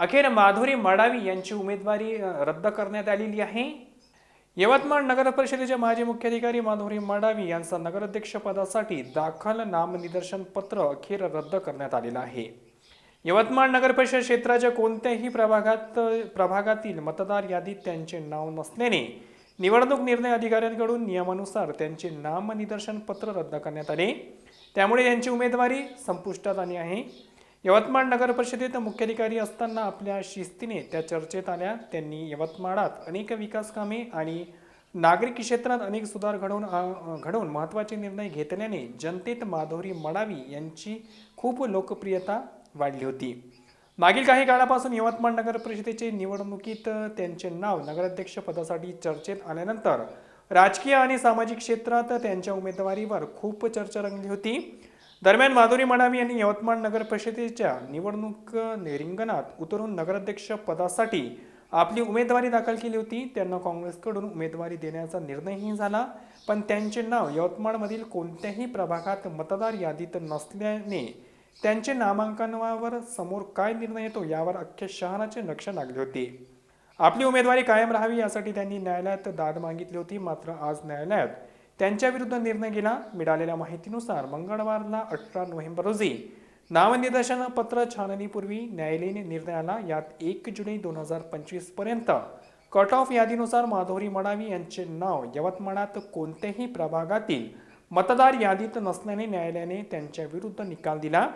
अखेर माधुरी मडावी यांची उमेदवारी रद्द करण्यात आलेली आहे. यवतमाळ नगर परिषदेचे माजी मुख्याधिकारी माधुरी मडावी यांचा नगराध्यक्षपदासाठी दाखल नामनिदर्शन पत्र अखेर रद्द करण्यात आलेलं आहे. यवतमाळ नगर परिषद क्षेत्राच्या कोणत्याही प्रभागात प्रभागातील मतदार यादीत त्यांचे नाव नसल्याने निवडणूक निर्णय अधिकाऱ्यांकडून नियमानुसार त्यांचे नामनिदर्शन पत्र रद्द करण्यात आले. त्यामुळे त्यांची उमेदवारी संपुष्टात आली आहे. यवतमाळ नगर परिषदेत मुख्याधिकारी असताना आपल्या शिस्तीने त्या चर्चेत आल्या. त्यांनी यवतमाळात अनेक विकास कामे आणि नागरिक क्षेत्रात अनेक सुधार घडवून घडवून महत्त्वाचे निर्णय घेतल्याने जनतेत माधुरी मडावी यांची खूप लोकप्रियता वाढली होती. मागील काही काळापासून यवतमाळ नगर परिषदेचे निवडणुकीत त्यांचे नाव नगराध्यक्ष पदासाठी चर्चेत आल्यानंतर राजकीय आणि सामाजिक क्षेत्रात त्यांच्या उमेदवारीवर खूप चर्चा रंगली होती. दरम्यान माधुरी मडावी यांनी यवतमाळ नगर परिषदेच्या निवडणूक रिंगणात उतरून नगराध्यक्ष पदासाठी आपली उमेदवारी दाखल केली होती. त्यांना काँग्रेसकडून उमेदवारी देण्याचा निर्णयही झाला. पण त्यांचे नाव यवतमाळमधील कोणत्याही प्रभागात मतदार यादीत नसल्याने त्यांचे नामांकनावर समोर काय निर्णय येतो यावर अख्ख्या शहराचे लक्ष लागले होते. आपली उमेदवारी कायम राहावी यासाठी त्यांनी न्यायालयात दाद मागितली होती. मात्र आज न्यायालयात त्यांच्याविरुद्ध निर्णय गेला मिळालेल्या माहितीनुसार मंगळवारला अठरा नोव्हेंबर रोजी नामनिर्देशन पत्र छाननीपूर्वी न्यायालयीन निर्णय आला यात एक जुलै दोन हजार पंचवीसपर्यंत. कट ऑफ यादीनुसार माधुरी मडावी यांचे नाव यवतमाळात कोणत्याही प्रभागातील मतदार यादीत नसल्याने न्यायालयाने त्यांच्या विरुद्ध निकाल दिला.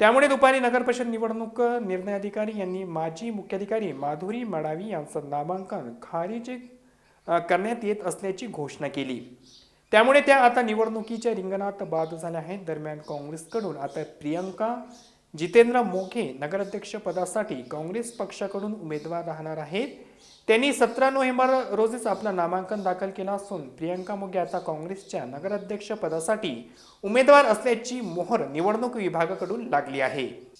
त्यामुळे दुपारी नगरपरिषद निवडणूक निर्णय अधिकारी यांनी माजी मुख्याधिकारी माधुरी मडावी यांचं नामांकन खारिज करण्यात येत असल्याची घोषणा केली. त्यामुळे त्या आता निवडणुकीच्या रिंगणात बाद झाल्या आहेत. दरम्यान काँग्रेसकडून आता प्रियंका जितेंद्र मोघे नगराध्यक्ष पदासाठी काँग्रेस पक्षाकडून उमेदवार राहणार आहेत. त्यांनी सतरा नोव्हेंबर रोजीच आपलं नामांकन दाखल केलं असून प्रियंका मोघे आता काँग्रेसच्या नगराध्यक्ष पदासाठी उमेदवार असल्याची मोहर निवडणूक विभागाकडून लागली आहे.